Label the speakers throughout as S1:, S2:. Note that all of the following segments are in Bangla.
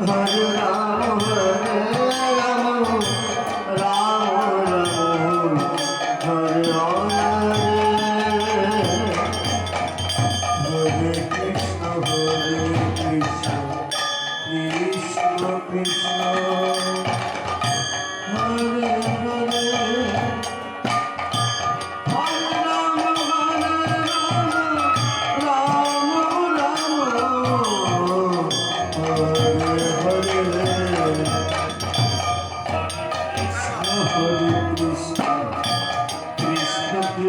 S1: Vai orar.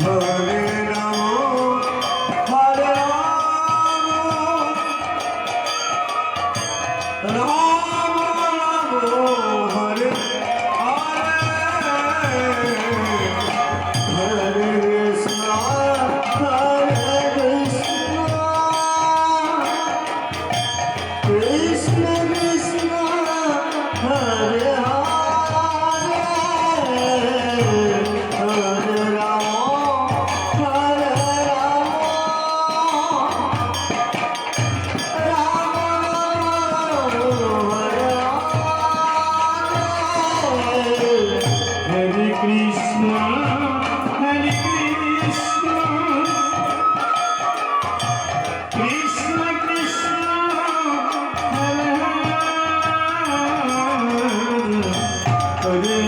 S2: Oh. Hare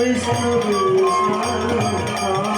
S2: Krishna Krishna